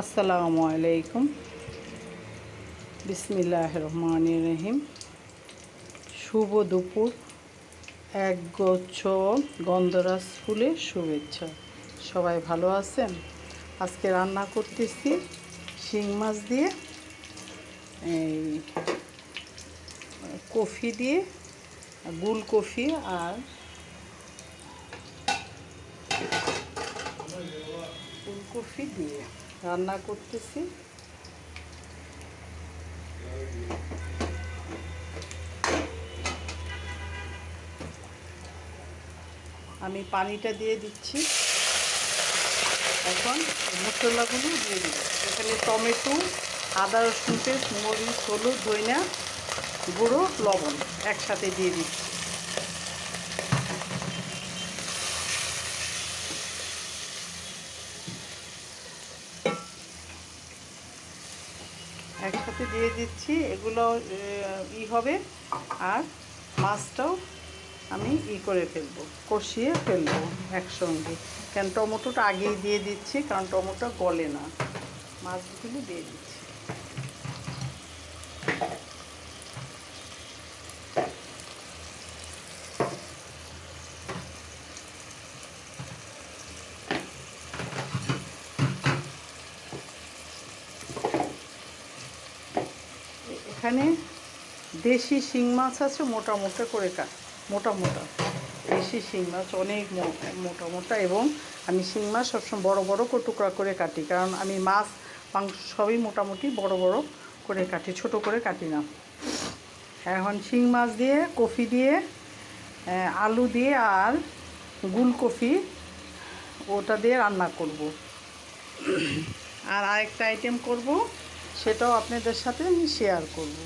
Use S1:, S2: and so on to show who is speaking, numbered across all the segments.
S1: আসসালামু আলাইকুম। বিসমিল্লাহ রহমান রহিম। শুভ দুপুর। এক গুচ্ছ গন্ধরাজ ফুলের শুভেচ্ছা। সবাই ভালো আছেন? আজকে রান্না করতেছি শিং মাছ দিয়ে, এই কফি দিয়ে, গুল কফি আর ফুলকপি দিয়ে। রান্না করতেছি। আমি পানিটা দিয়ে দিচ্ছি। এখন মশলাগুলো দিয়ে দিব। এখানে টমেটো, আদা, রসুন পেস্ট মরিচ, হলুদ ধইনা গুঁড়ো, লবণ একসাথে দিয়ে দিচ্ছি একসাথে দিয়ে দিচ্ছি, এগুলো ই হবে। আর মাছটাও আমি ই করে ফেলব, কষিয়ে ফেলব একসঙ্গে। কেন, টমেটোটা আগেই দিয়ে দিচ্ছি, কারণ টমেটো গলে না। মাছগুলো দিয়ে দিচ্ছি। এখানে দেশি শিং মাছ আছে, মোটা মোটা করে কাট মোটা মোটা। দেশি শিং মাছ অনেক মোটা মোটা এবং আমি শিং মাছ সবসময় বড় বড় করে টুকরা করে কাটি। কারণ আমি মাছ, মাংস সবই মোটামুটি বড় বড় করে কাটি, ছোট করে কাটি না। এখন শিং মাছ দিয়ে, কফি দিয়ে আলু দিয়ে আর গুল কফি ওটা দিয়ে রান্না করব। আর আরেকটা আইটেম করব। সেটাও আপনাদের সাথে আমি শেয়ার করব।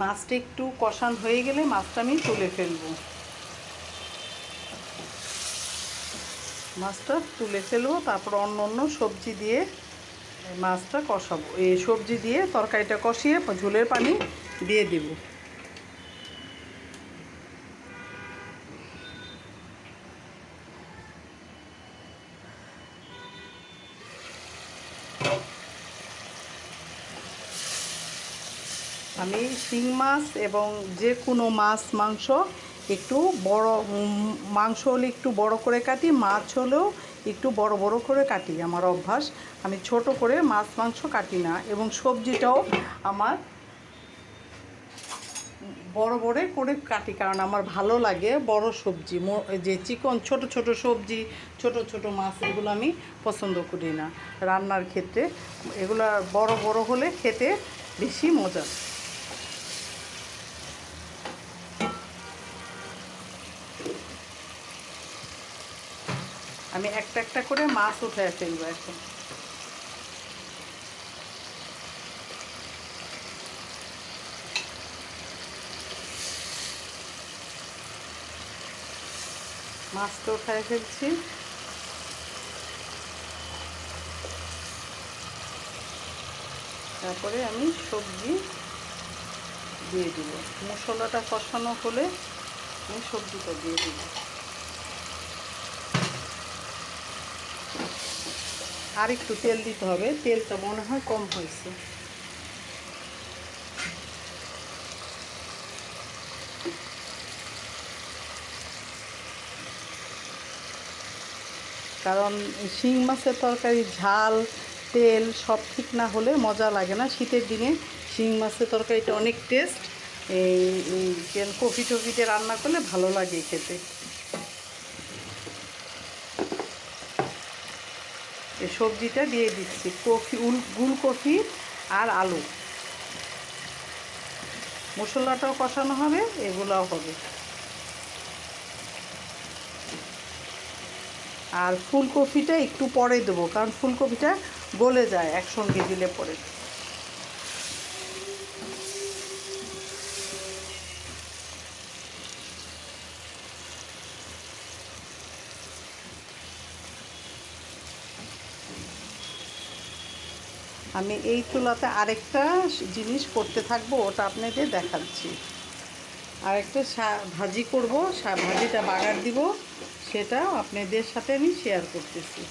S1: মাছটা একটু কষান হয়ে গেলে মাছটা আমি তুলে ফেলব। মাছটা তুলে ফেলব, তারপর অন্য অন্য সবজি দিয়ে মাছটা কষাবো। এই সবজি দিয়ে তরকারিটা কষিয়ে ঝোলের পানি দিয়ে দেব। আমি শিং মাছ এবং যে কোনো মাছ, মাংস একটু বড় মাংস হলে একটু বড় করে কাটি, মাছ হলেও একটু বড় বড় করে কাটি আমার অভ্যাস। আমি ছোট করে মাছ, মাংস কাটি না এবং সবজিটাও আমার বড় বড় করে কাটি কারণ আমার ভালো লাগে বড় সবজি। যে চিকন, ছোট ছোট সবজি, ছোট ছোট মাছ, এগুলো আমি পছন্দ করি না। রান্নার ক্ষেত্রে এগুলো বড় বড় হলে খেতে বেশি মজা আমি একটা করে মাছ উঠে ফেলব এখন মাছটা উঠায় ফেলছি। তারপরে আমি সবজি দিয়ে দিব। মশলাটা কষানো হলে আমি সবজিটা দিয়ে দিব। আর একটু তেল দিতে হবে। তেলটা মনে হয় কম হয়েছে। কারণ শিং মাছের তরকারি, ঝাল, তেল সব ঠিক না হলে মজা লাগে না। শীতের দিনে শিং মাছের তরকারিটা অনেক টেস্ট এই কফি টফিতে রান্না করলে ভালো লাগে খেতে। সবজিটা দিয়ে দিচ্ছি, কফি, উল, গুল কফি আর আলু। মশলাটাও কষানো হবে, এগুলাও হবে। আর ফুলকপিটা একটু পরে দেবো, কারণ ফুলকপিটা গলে যায় একসঙ্গে দিলে পরে। আমি এই চুলাতে আরেকটা জিনিস করতে থাকব, ওটা আপনাদের দেখাচ্ছি। আরেকটা ভাজি করব ভাজিটা বাগার দিব সেটা আপনাদের সাথে আমি শেয়ার করতেছি।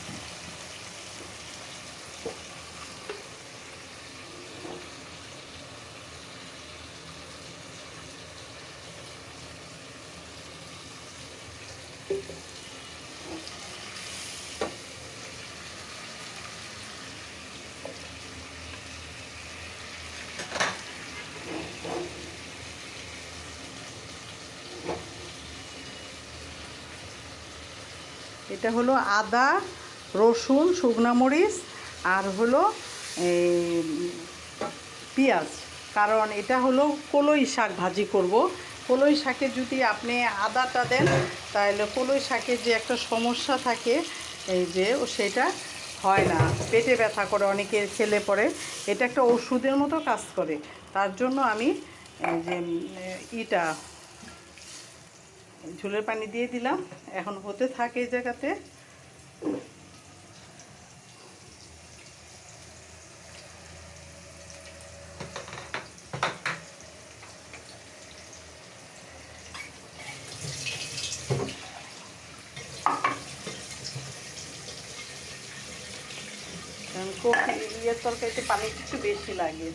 S1: এটা হলো আদা, রসুন, শুকনা মরিচ আর হলো পেঁয়াজ। কারণ এটা হলো কলই শাক ভাজি করব। কলই শাকে যদি আপনি আদাটা দেন, তাহলে কলই শাকের যে একটা সমস্যা থাকে, এই যে সেটা হয় না। পেটে ব্যথা করে অনেকের খেলে পরে। এটা একটা ওষুধের মতো কাজ করে। তার জন্য আমি যে ইটা ঝোলের পানি দিয়ে দিলাম। এখন হতে থাকে এই জায়গাতে। কপি ইয়ের তরকারিতে পানি একটু বেশি লাগে।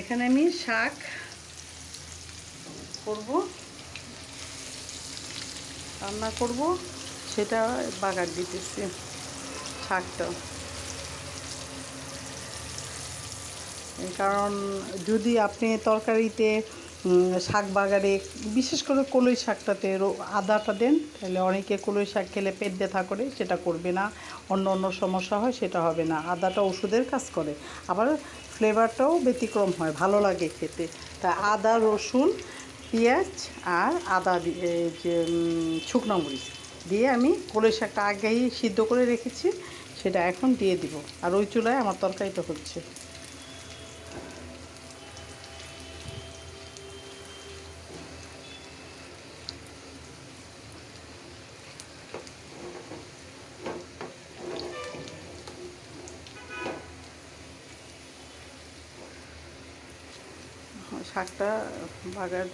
S1: এখানে আমি শাক করব, রান্না করব, সেটা বাগার দিতেছি, শাকটা। কারণ যদি আপনি তরকারিতে শাক বাগারে, বিশেষ করে কলই শাকটাতে আদাটা দেন, তাহলে অনেকে কলই শাক খেলে পেট ব্যথা করে, সেটা করবে না। অন্য অন্য সমস্যা হয়, সেটা হবে না। আদাটা ওষুধের কাজ করে। আবার ফ্লেভারটাও ব্যতিক্রম হয়, ভালো লাগে খেতে। তা আদা, রসুন, পেঁয়াজ আর আদা যে শুকনো মরিচ দিয়ে আমি কলই শাকটা আগেই সিদ্ধ করে রেখেছি, সেটা এখন দিয়ে দিব। আর ওই চুলায় আমার তরকারিটা হচ্ছে। শাকটা বাগার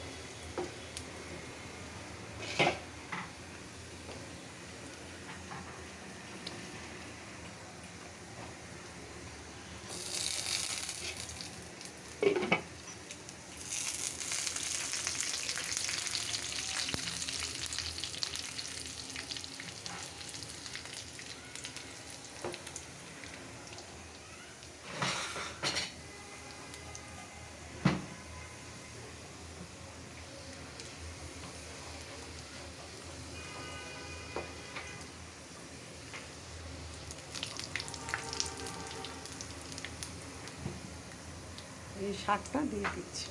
S1: শাকটা দিয়ে দিচ্ছি।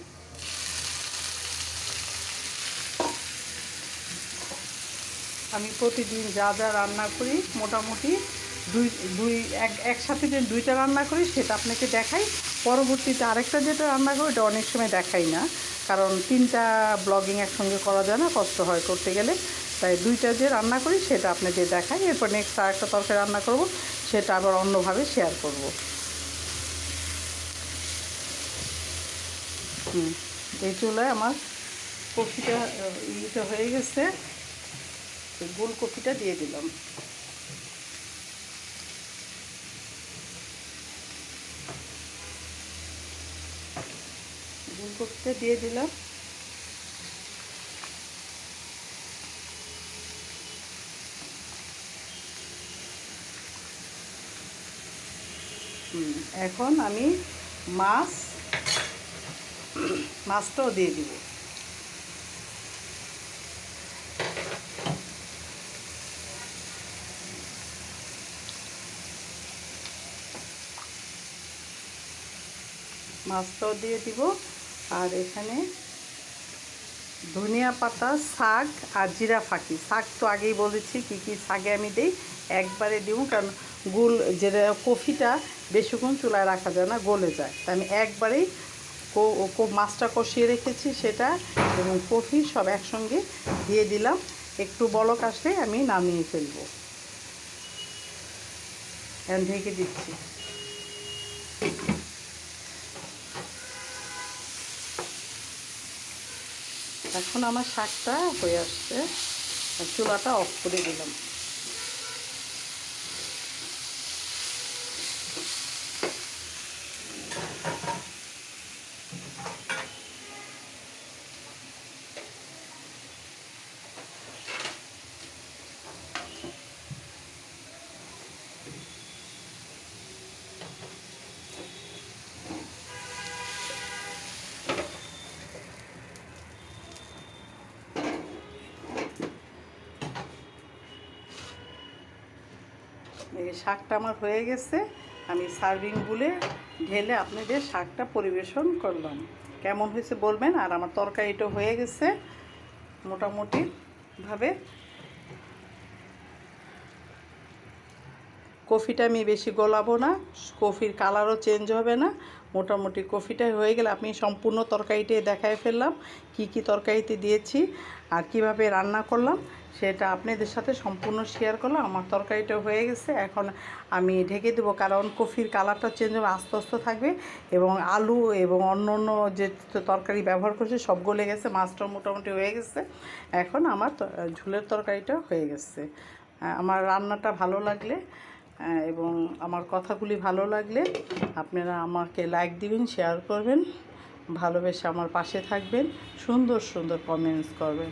S1: আমি প্রতিদিন যা যা রান্না করি, মোটামুটি দুই দুই, এক, একসাথে যে দুইটা রান্না করি, সেটা আপনাকে দেখাই। পরবর্তীতে আরেকটা যেটা রান্না করি ওটা অনেক সময় দেখাই না। কারণ তিনটা ব্লগিং একসঙ্গে করা যায় না, কষ্ট হয় করতে গেলে। তাই দুইটা যে রান্না করি, সেটা আপনাদের দেখাই। এরপর নেক্সট আরেকটা তরকারি রান্না করব, সেটা আবার অন্যভাবে শেয়ার করব। এই চুলায় আমার কপিটা ইয়েটা হয়ে গেছে। গোল কপিটা দিয়ে দিলাম। গোল কপিটা দিয়ে দিলাম। এখন আমি মাছ মাছটাও দিয়ে দিব। মাছটাও দিয়ে দিব। আর এখানে ধনিয়া পাতা, শাক আর জিরা ফাঁকি। শাক তো আগেই বলেছি, কি কি শাকে আমি দিই, একবারে দিব, কারণ গুল, যেটা কফিটা বেশিক্ষণ চুলায় রাখা যায় না, গলে যায়। তাই আমি একবারেই মাছটা কষিয়ে রেখেছি সেটা এবং কফি সব একসঙ্গে দিয়ে দিলাম। একটু বলক আসলে আমি নামিয়ে ফেলব। ঢেকে দিচ্ছি। এখন আমার শাকটা হয়ে আসছে। চুলাটা অফ করে দিলাম। শাকটা আমার হয়ে গেছে, আমি সার্ভিং বলে ঢেলে আপনাদের শাকটা পরিবেশন করলাম। কেমন হয়েছে বলবেন? আর আমার তরকারিটা হয়ে গেছে মোটামুটিভাবে কফিটা আমি বেশি গলাবো না, কফির কালারও চেঞ্জ হবে না। মোটামুটি কফিটা হয়ে গেলে আমি সম্পূর্ণ তরকারিটাই দেখায় ফেললাম, কি কি তরকারিতে দিয়েছি আর কীভাবে রান্না করলাম। সেটা আপনাদের সাথে সম্পূর্ণ শেয়ার করলাম। আমার তরকারিটা হয়ে গেছে। এখন আমি ঢেকে দেবো। কারণ কফির কালারটা চেঞ্জ হবে, আস্তে আস্তে থাকবে। এবং আলু এবং অন্য অন্য যে তরকারি ব্যবহার করছে, সব গলে গেছে। মাছটা মোটামুটি হয়ে গেছে। এখন আমার ঝোলের তরকারিটা হয়ে গেছে। আমার রান্নাটা ভালো লাগলে এবং আমার কথাগুলি ভালো লাগলে আপনারা আমাকে লাইক দিবেন শেয়ার করবেন। ভালোবেসে আমার পাশে থাকবেন। সুন্দর সুন্দর কমেন্টস করবেন।